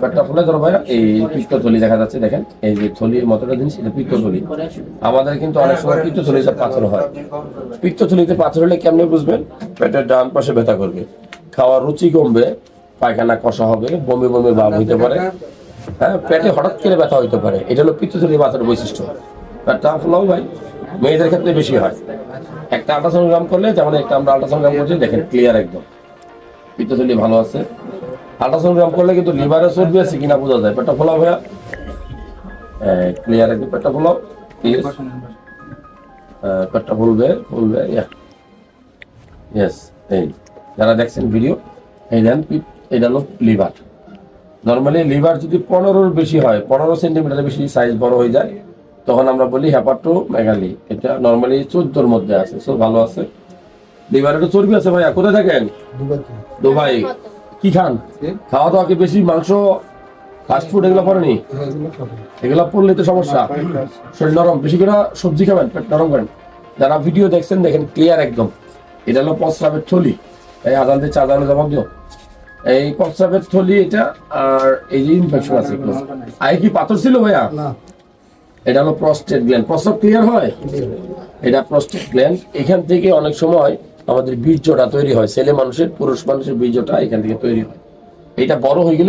পেটটা ফুলে ধরো ভাইয়া, এই পিত্তথলি দেখা যাচ্ছে, দেখেন। এই যে থলির মতটা জিনিস, এটা পিত্তথলি আমাদের কিন্তু অনেক সময় পিত্তথলিতে পাথর হয়। পিত্তথলিতে পাথর হলে কেমনে বুঝবেন? পেটের ডান পাশে ব্যথা করবে। খাওয়ার রুচি কমবে, পায়খানা কষা হবে, বমি বমি ভাব হইতে পারে। হ্যাঁ পেটে হঠাৎ করে ব্যথা হইতে পারে। এটা হলো পিত্তথলি পাথরের বৈশিষ্ট্য। পেটটা ফুলাও ভাই, মেয়েদের ক্ষেত্রে বেশি হয়। একটা আল্ট্রাসোনোগ্রাম করলে, যেমন একটা আমরা আল্ট্রাসোনোগ্রাম করছি, দেখেন ক্লিয়ার একদম। পিত্তথলি ভালো আছে। আল্ট্রাসোনোগ্রাম করলে কিন্তু লিভারে চর্বি আছে কিনা বোঝা যায়। পেটটা ফোলাও ভাইয়া। ক্লিয়ার একদম পেটটা ফোলাও পেটটা ফুলবে ফুলবে ইয়েস এই যারা দেখছেন ভিডিও এই দেন এটা হলো লিভার নর্মালি লিভার যদি পনেরোর বেশি হয় পনেরো সেন্টিমিটারের বেশি সাইজ বড় হয়ে যায় তখন আমরা বলি হ্যাপাটো মেগালি এটা নর্মালি চোদ্দোর মধ্যে আছে সো ভালো আছে। লিভারে তো চর্বি আছে ভাইয়া কোথায় থাকেন? দুবাই। কি খান? খাওয়া দাওয়া কি বেশি? মাংস ফাস্ট ফুড এগুলো পড়েনি এগুলো পড়লে তো সমস্যা। শরীর নরম। বেশি করে সবজি খাবেন পেট নরম করেন। যারা ভিডিও দেখছেন দেখেন ক্লিয়ার একদম। এটা হলো প্রস্রাবের থলি। এই আদান দিয়ে চাঁদা জবাব দিও। এই প্রস্রাবের থলি এটা আর এই যে ইনফেকশন আছে। আই কি পাথর ছিল ভাইয়া? এটা হলো প্রস্টেট গ্ল্যান্ড প্রস্রাব ক্লিয়ার হয়? এটা প্রস্টেট গ্ল্যান্ড এখান থেকে অনেক সময় আমাদের বীর্যটা তৈরি হয়। ছেলে মানুষের, পুরুষ মানুষের বীর্যটা এখান থেকে তৈরি হয়। এটা বড় হয়ে গেলে